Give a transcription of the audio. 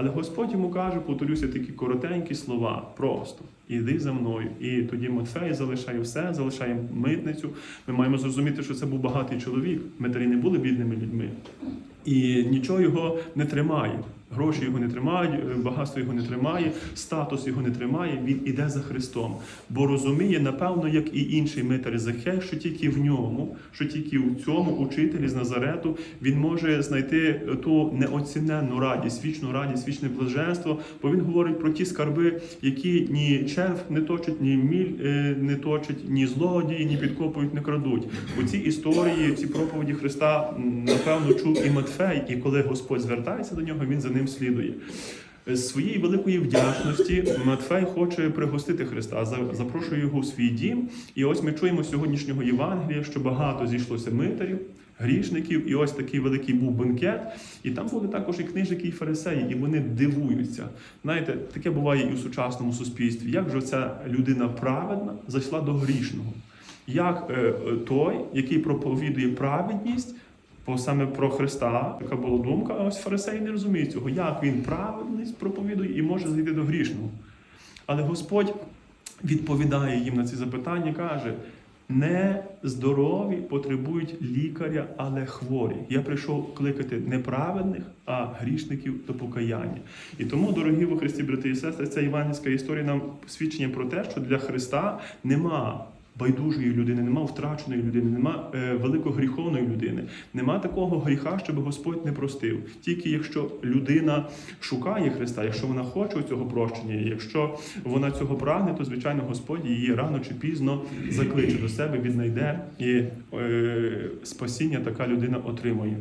Але Господь йому каже, повторюся, такі коротенькі слова, просто іди за мною. І тоді Матфей залишає все, залишає митницю. Ми маємо зрозуміти, що це був багатий чоловік. Митарі не були бідними людьми. І нічого його не тримає. Гроші його не тримають, е, багатство його не тримає, статус його не тримає. Він іде за Христом, бо розуміє, напевно, як і інший митар Захей, що тільки в ньому, що тільки в цьому учителі з Назарету він може знайти ту неоціненну радість, вічну радість, вічне блаженство. Бо він говорить про ті скарби, які ні черв не точить, ні міль е, не точить, ні злодії, ні підкопують, не крадуть. У ці історії, ці проповіді Христа, напевно, чув і Матфей, і коли Господь звертається до нього, він за ним слідує. З своєї великої вдячності Матфей хоче пригостити Христа, запрошує його у свій дім. І ось ми чуємо сьогоднішнього Євангелія, що багато зійшлося митарів, грішників, і ось такий великий був бенкет. І там були також і книжники, і фарисеї, і вони дивуються. Знаєте, таке буває і у сучасному суспільстві. Як же ця людина праведна зайшла до грішного? Як е, е, той, який проповідує праведність, саме про Христа така була думка, а ось фарисеї не розуміють цього, як він праведність проповідує і може зайти до грішного. Але Господь відповідає їм на ці запитання, каже: не здорові потребують лікаря, але хворі. Я прийшов кликати не праведних, а грішників до покаяння. І тому, дорогі во Христі, брати і сестри, ця євангельська історія нам свідчення про те, що для Христа нема байдужої людини, нема втраченої людини, нема е, великогріховної людини, нема такого гріха, щоб Господь не простив. Тільки якщо людина шукає Христа, якщо вона хоче цього прощення, якщо вона цього прагне, то звичайно Господь її рано чи пізно закличе до себе, віднайде і е, спасіння така людина отримує.